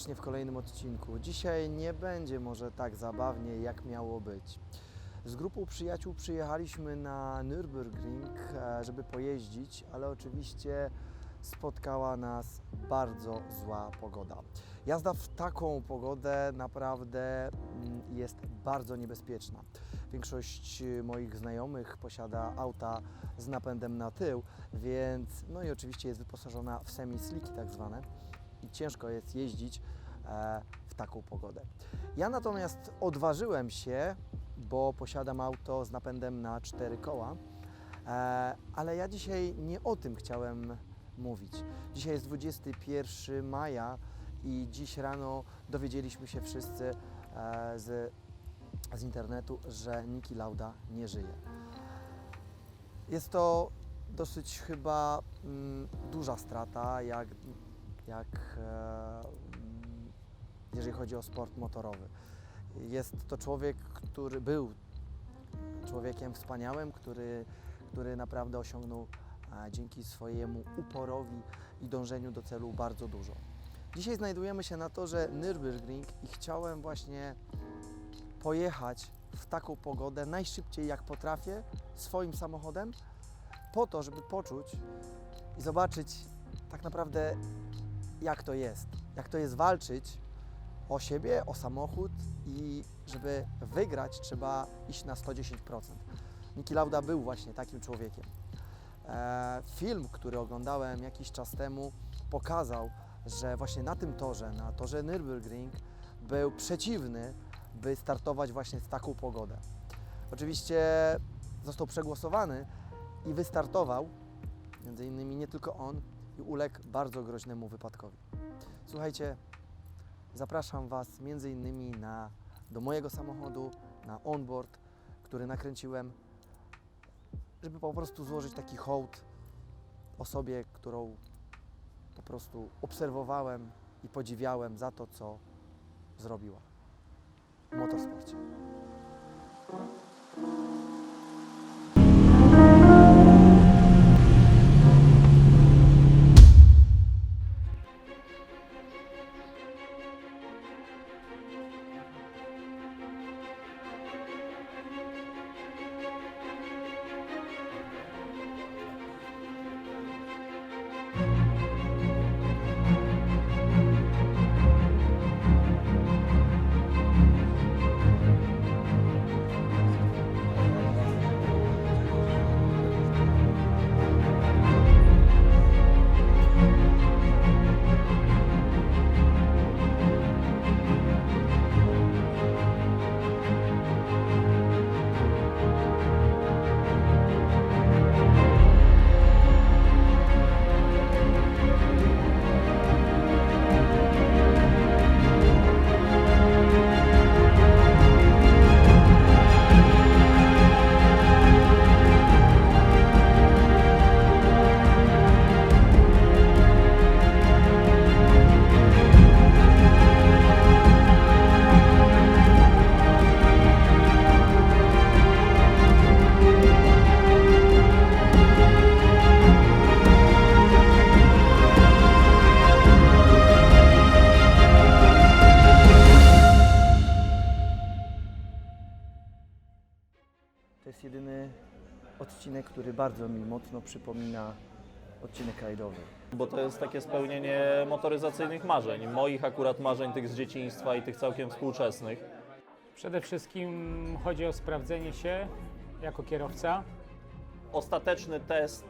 Serdecznie w kolejnym odcinku. Dzisiaj nie będzie może tak zabawnie, jak miało być. Z grupą przyjaciół przyjechaliśmy na Nürburgring, e, żeby pojeździć, ale oczywiście spotkała nas bardzo zła pogoda. Jazda w taką pogodę naprawdę mm, jest bardzo niebezpieczna. Większość y, moich znajomych posiada auta z napędem na tył, więc no i oczywiście jest wyposażona w semi-sliki tak zwane i ciężko jest jeździć e, w taką pogodę. Ja natomiast odważyłem się, bo posiadam auto z napędem na cztery koła, e, ale ja dzisiaj nie o tym chciałem mówić. Dzisiaj jest 21 maja i dziś rano dowiedzieliśmy się wszyscy e, z, z internetu, że Niki Lauda nie żyje. Jest to dosyć chyba mm, duża strata, jak, jak e, jeżeli chodzi o sport motorowy. Jest to człowiek, który był człowiekiem wspaniałym, który, który naprawdę osiągnął dzięki swojemu uporowi i dążeniu do celu bardzo dużo. Dzisiaj znajdujemy się na torze Nürburgring i chciałem właśnie pojechać w taką pogodę najszybciej jak potrafię swoim samochodem, po to, żeby poczuć i zobaczyć tak naprawdę jak to jest. Jak to jest walczyć o siebie, o samochód i żeby wygrać trzeba iść na 110%. Niki Lauda był właśnie takim człowiekiem. E, film, który oglądałem jakiś czas temu, pokazał, że właśnie na tym torze, na torze Nürburgring, był przeciwny, by startować właśnie w taką pogodę. Oczywiście został przegłosowany i wystartował, między innymi nie tylko on, i uległ bardzo groźnemu wypadkowi. Słuchajcie, zapraszam Was między innymi na, do mojego samochodu, na onboard, który nakręciłem, żeby po prostu złożyć taki hołd osobie, którą po prostu obserwowałem i podziwiałem za to, co zrobiła w motorsporcie. Mocno przypomina odcinek rajdowy. Bo to jest takie spełnienie motoryzacyjnych marzeń. Moich akurat marzeń tych z dzieciństwa i tych całkiem współczesnych. Przede wszystkim chodzi o sprawdzenie się jako kierowca. Ostateczny test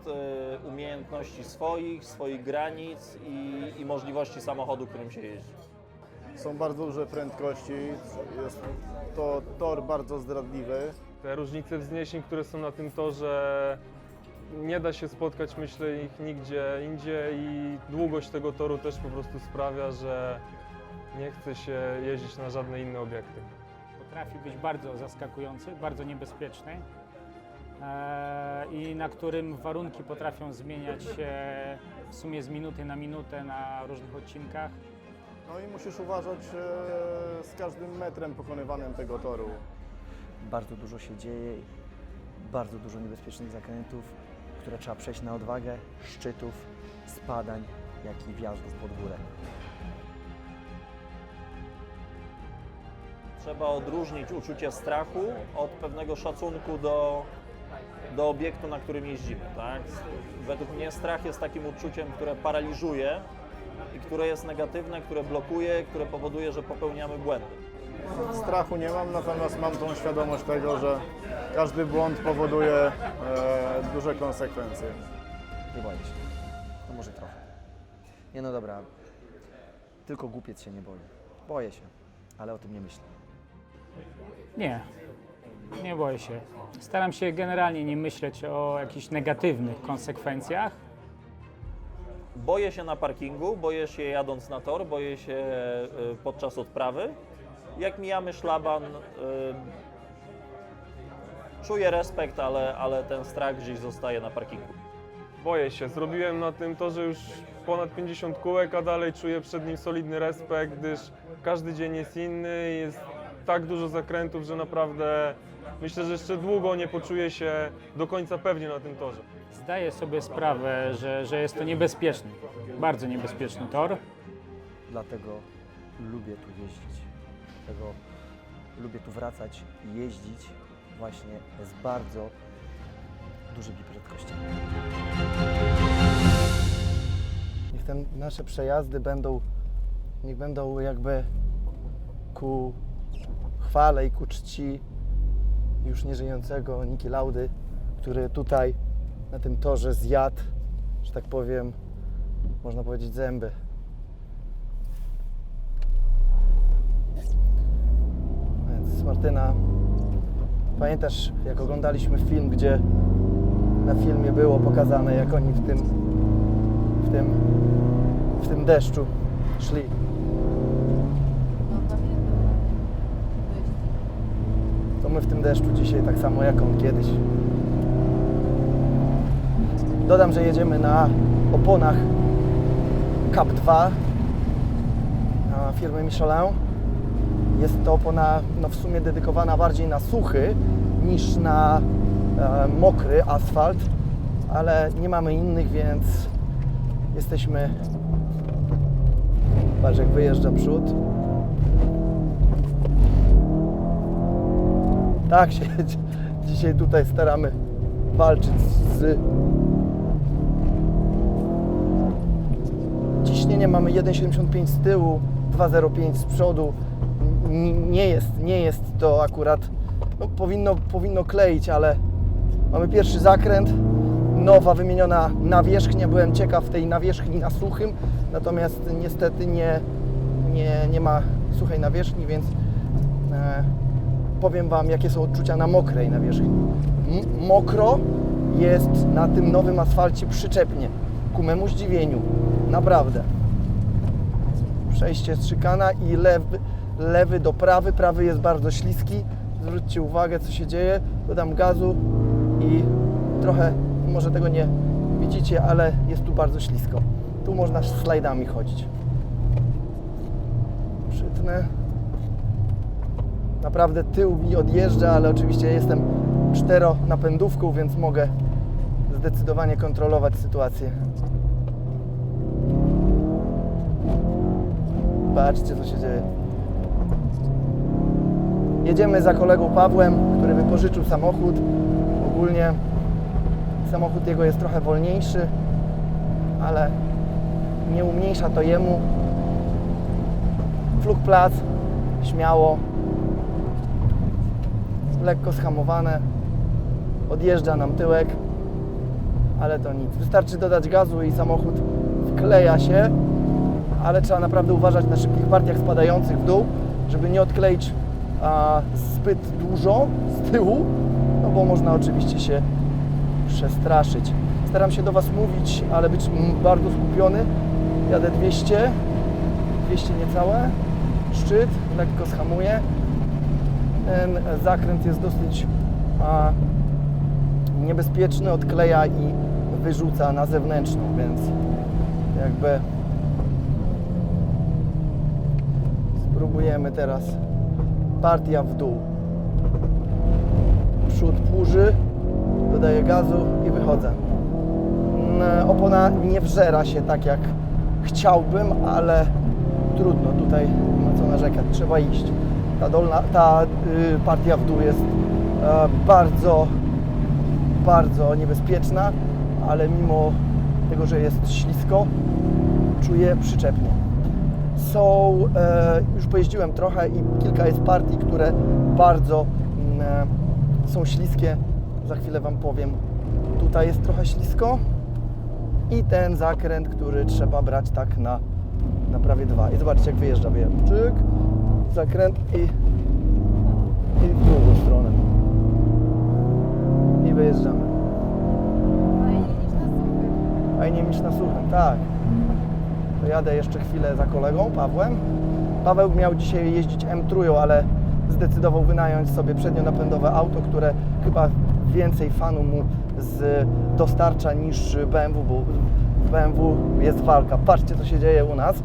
y, umiejętności swoich, swoich granic i, i możliwości samochodu, którym się jeździ. Są bardzo duże prędkości, jest to tor bardzo zdradliwy. Te różnice wzniesień, które są na tym torze, nie da się spotkać, myślę, ich nigdzie indziej i długość tego toru też po prostu sprawia, że nie chce się jeździć na żadne inne obiekty. Potrafi być bardzo zaskakujący, bardzo niebezpieczny e, i na którym warunki potrafią zmieniać się w sumie z minuty na minutę na różnych odcinkach. No i musisz uważać e, z każdym metrem pokonywanym tego toru. Bardzo dużo się dzieje, bardzo dużo niebezpiecznych zakrętów, które trzeba przejść na odwagę szczytów, spadań, jak i wjazdów pod górę. Trzeba odróżnić uczucie strachu od pewnego szacunku do, do obiektu, na którym jeździmy. Tak? Według mnie strach jest takim uczuciem, które paraliżuje i które jest negatywne, które blokuje, które powoduje, że popełniamy błędy. Strachu nie mam, natomiast mam tą świadomość tego, że każdy błąd powoduje e, duże konsekwencje. Nie boję się. No może trochę. Nie no dobra. Tylko głupiec się nie boi. Boję się, ale o tym nie myślę. Nie, nie boję się. Staram się generalnie nie myśleć o jakichś negatywnych konsekwencjach. Boję się na parkingu, boję się jadąc na tor, boję się y, podczas odprawy. Jak mijamy szlaban, y, czuję respekt, ale, ale ten strach gdzieś zostaje na parkingu. Boję się. Zrobiłem na tym torze już ponad 50 kółek, a dalej czuję przed nim solidny respekt, gdyż każdy dzień jest inny, jest tak dużo zakrętów, że naprawdę myślę, że jeszcze długo nie poczuję się do końca pewnie na tym torze. Zdaję sobie sprawę, że, że jest to niebezpieczny, bardzo niebezpieczny tor. Dlatego lubię tu jeździć. Dlatego lubię tu wracać i jeździć właśnie z bardzo dużymi prędkościami. Niech te nasze przejazdy będą, niech będą jakby ku chwale i ku czci już nieżyjącego Niki Laudy, który tutaj na tym torze zjadł, że tak powiem, można powiedzieć zęby. Więc Martyna, pamiętasz jak oglądaliśmy film, gdzie na filmie było pokazane jak oni w tym w tym w tym deszczu szli. To my w tym deszczu dzisiaj tak samo jak on kiedyś. Dodam, że jedziemy na oponach Cap 2 na firmy Michelin. Jest to opona no, w sumie dedykowana bardziej na suchy niż na e, mokry asfalt, ale nie mamy innych, więc jesteśmy. Patrz jak wyjeżdża przód. Tak się dzisiaj tutaj staramy walczyć z ciśnienie mamy 1,75 z tyłu, 2,05 z przodu. Nie jest, nie jest to akurat, no, powinno, powinno kleić, ale mamy pierwszy zakręt, nowa wymieniona nawierzchnia. Byłem ciekaw tej nawierzchni na suchym, natomiast niestety nie, nie, nie ma suchej nawierzchni, więc e, powiem Wam, jakie są odczucia na mokrej nawierzchni. M- mokro jest na tym nowym asfalcie przyczepnie, ku memu zdziwieniu, naprawdę. Przejście strzykana i lewy, lewy do prawy, prawy jest bardzo śliski. Zwróćcie uwagę, co się dzieje. Dodam gazu i trochę, może tego nie widzicie, ale jest tu bardzo ślisko. Tu można slajdami chodzić. Przytnę. Naprawdę tył mi odjeżdża, ale oczywiście jestem czteronapędówką, więc mogę zdecydowanie kontrolować sytuację. Patrzcie, co się dzieje. Jedziemy za kolegą Pawłem, który wypożyczył samochód. Ogólnie samochód jego jest trochę wolniejszy, ale nie umniejsza to jemu. Flugplac, śmiało, lekko schamowane, odjeżdża nam tyłek, ale to nic. Wystarczy dodać gazu i samochód wkleja się, ale trzeba naprawdę uważać na szybkich partiach spadających w dół, żeby nie odkleić a, zbyt dużo z tyłu, no bo można oczywiście się przestraszyć. Staram się do Was mówić, ale być bardzo skupiony. Jadę 200, 200 niecałe, szczyt, lekko schamuję. Ten zakręt jest dosyć a, niebezpieczny, odkleja i wyrzuca na zewnętrzną, więc jakby spróbujemy teraz partia w dół. Przód płuży, dodaję gazu i wychodzę. Mm, Opona nie wżera się tak jak chciałbym, ale trudno, tutaj nie ma co narzekać, trzeba iść. Ta, dolna, ta y, partia w dół jest e, bardzo, bardzo niebezpieczna, ale mimo tego, że jest ślisko, czuję przyczepnie. Są, e, już pojeździłem trochę i kilka jest partii, które bardzo mm, e, są śliskie. Za chwilę Wam powiem. Tutaj jest trochę ślisko i ten zakręt, który trzeba brać tak na, na prawie dwa. I zobaczcie, jak wyjeżdża. Wyjeżdża. Czyk, zakręt i, i w drugą stronę. I wyjeżdżamy. Fajnie niż na suchym, tak. Jadę jeszcze chwilę za kolegą, Pawłem. Paweł miał dzisiaj jeździć M3, ale zdecydował wynająć sobie przednionapędowe auto, które chyba więcej fanu mu z, dostarcza niż BMW, bo w BMW jest walka. Patrzcie, co się dzieje u nas.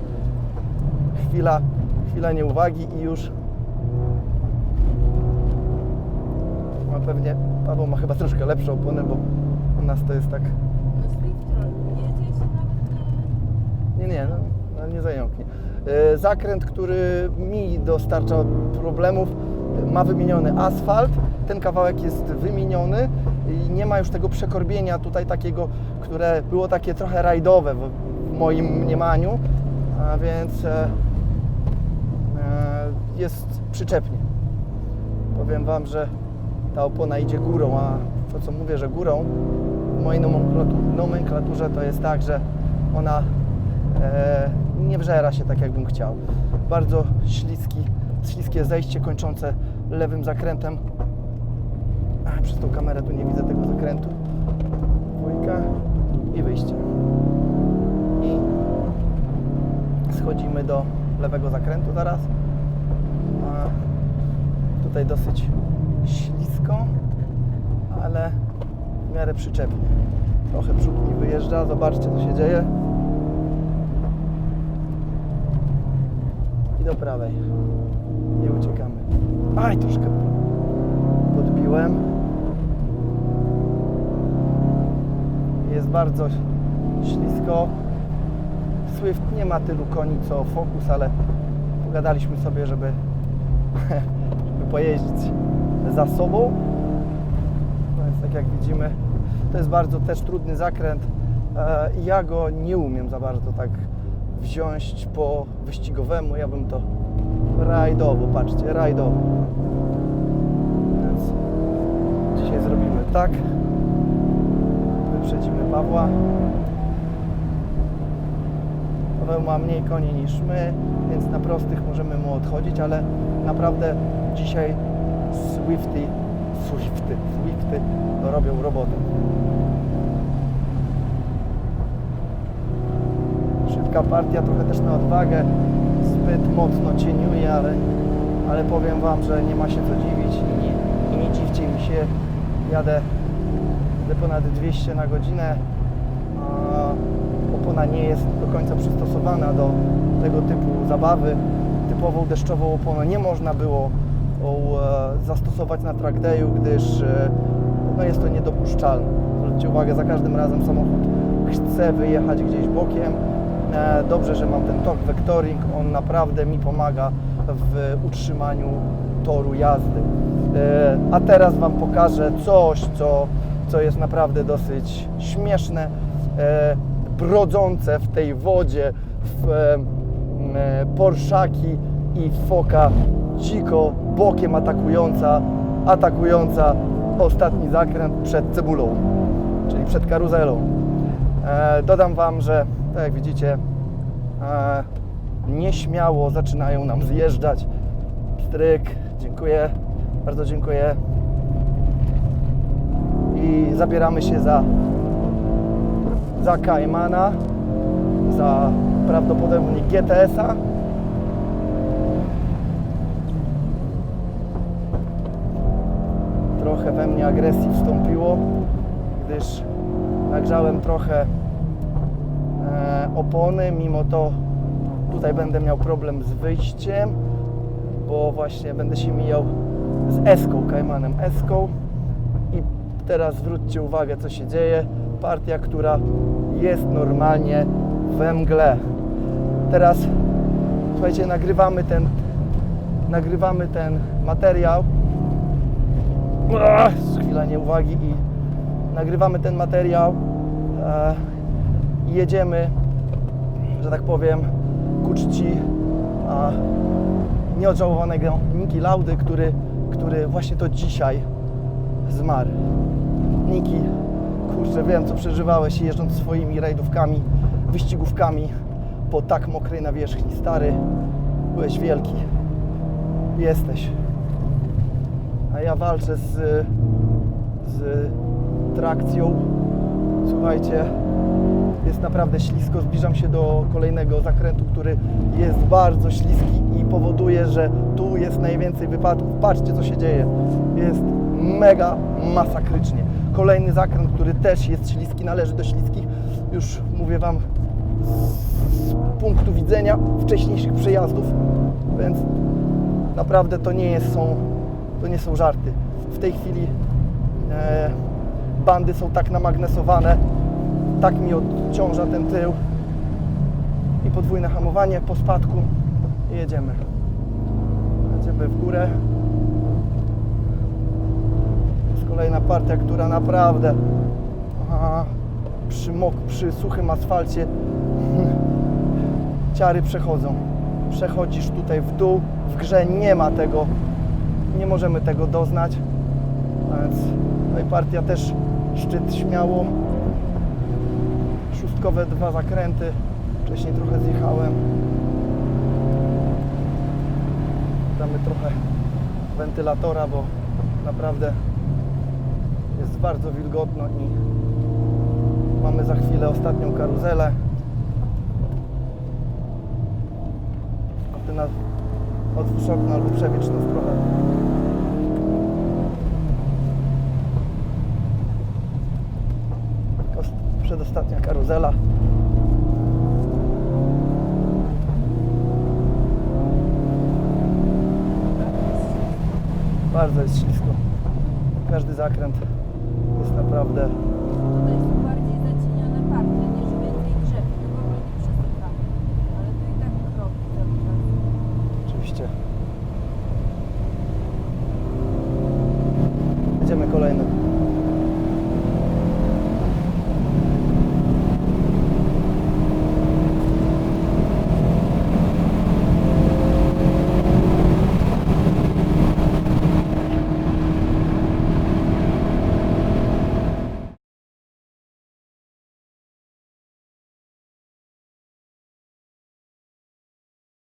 Chwila, chwila nieuwagi i już ma pewnie, Paweł ma chyba troszkę lepsze opony, bo u nas to jest tak No Swift jedzie się nawet Nie, nie, no, no nie zająknie. E, Zakręt, który mi dostarcza problemów, ma wymieniony asfalt. Ten kawałek jest wymieniony i nie ma już tego przekorbienia tutaj takiego, które było takie trochę rajdowe w, moim mniemaniu, a więc e, e, jest przyczepnie. Powiem Wam, że ta opona idzie górą, a to co mówię, że górą, w mojej nomenklatu- nomenklaturze to jest tak, że ona nie wżera się tak, jakbym chciał. Bardzo śliski, śliskie zejście kończące lewym zakrętem. Przez tą kamerę tu nie widzę tego zakrętu. Dwójka i wyjście. I schodzimy do lewego zakrętu teraz. A, tutaj dosyć ślisko, ale w miarę przyczepnie. Trochę przód mi wyjeżdża, zobaczcie co się dzieje. I do prawej. Nie uciekamy. Aj, troszkę podbiłem. Jest bardzo ślisko. Swift nie ma tylu koni co Focus, ale pogadaliśmy sobie, żeby, żeby pojeździć za sobą. No więc tak jak widzimy, to jest bardzo też trudny zakręt. E, Ja go nie umiem za bardzo tak wziąć po wyścigowemu. Ja bym to rajdowo, patrzcie, rajdowo. Więc dzisiaj zrobimy tak. Wyprzedzimy Pawła. Paweł ma mniej koni niż my, więc na prostych możemy mu odchodzić, ale naprawdę dzisiaj Swifty, Swifty, Swifty robią robotę. Szybka partia, trochę też na odwagę, zbyt mocno cieniuje, ale, ale powiem Wam, że nie ma się co dziwić i nie, i nie dziwcie mi się. Jadę, jadę ponad 200 na godzinę. Opona nie jest do końca przystosowana do tego typu zabawy. Typową deszczową oponę nie można było zastosować na track dayu, gdyż e, no jest to niedopuszczalne. Zwróćcie uwagę, za każdym razem samochód chce wyjechać gdzieś bokiem. E, Dobrze, że mam ten torque vectoring, on naprawdę mi pomaga w utrzymaniu toru jazdy. E, A teraz Wam pokażę coś, co, co jest naprawdę dosyć śmieszne, e, brodzące w tej wodzie, w Porszaki i foka dziko bokiem atakująca, atakująca ostatni zakręt przed cebulą, czyli przed karuzelą. Dodam Wam, że tak jak widzicie, nieśmiało zaczynają nam zjeżdżać. Stryk, dziękuję, bardzo dziękuję. I zabieramy się za, za Caymana, za prawdopodobnie GTS-a. Trochę we mnie agresji wstąpiło, gdyż nagrzałem trochę opony, mimo to tutaj będę miał problem z wyjściem, bo właśnie będę się mijał z Eską, Kajmanem Eską i teraz zwróćcie uwagę co się dzieje, partia, która jest normalnie we mgle. Teraz słuchajcie, nagrywamy ten nagrywamy ten materiał. Ach, chwila nieuwagi i nagrywamy ten materiał e, i jedziemy, że tak powiem, ku czci a, nieodżałowanego Niki Laudy, który, który właśnie to dzisiaj zmarł. Niki, kurczę, wiem co przeżywałeś jeżdżąc swoimi rajdówkami, wyścigówkami po tak mokrej nawierzchni. Stary, byłeś wielki. Jesteś. A ja walczę z, z trakcją. Słuchajcie, jest naprawdę ślisko. Zbliżam się do kolejnego zakrętu, który jest bardzo śliski i powoduje, że tu jest najwięcej wypadków. Patrzcie, co się dzieje. Jest mega masakrycznie. Kolejny zakręt, który też jest śliski, należy do śliskich. Już mówię Wam z punktu widzenia wcześniejszych przejazdów, więc naprawdę to nie jest, są, to nie są żarty. W tej chwili e, bandy są tak namagnesowane, tak mi odciąża ten tył i podwójne hamowanie po spadku i jedziemy. Jedziemy w górę. Jest kolejna partia, która naprawdę przy, mok, przy suchym asfalcie ciary przechodzą. Przechodzisz tutaj w dół, w grze nie ma tego, nie możemy tego doznać. A więc no i partia też szczyt śmiało. Szóstkowe dwa zakręty. Wcześniej trochę zjechałem. Damy trochę wentylatora, bo naprawdę jest bardzo wilgotno i mamy za chwilę ostatnią karuzelę. Ty na otwórz okno albo przewiecz nas trochę. Przedostatnia karuzela. Bardzo jest ślisko. Każdy zakręt jest naprawdę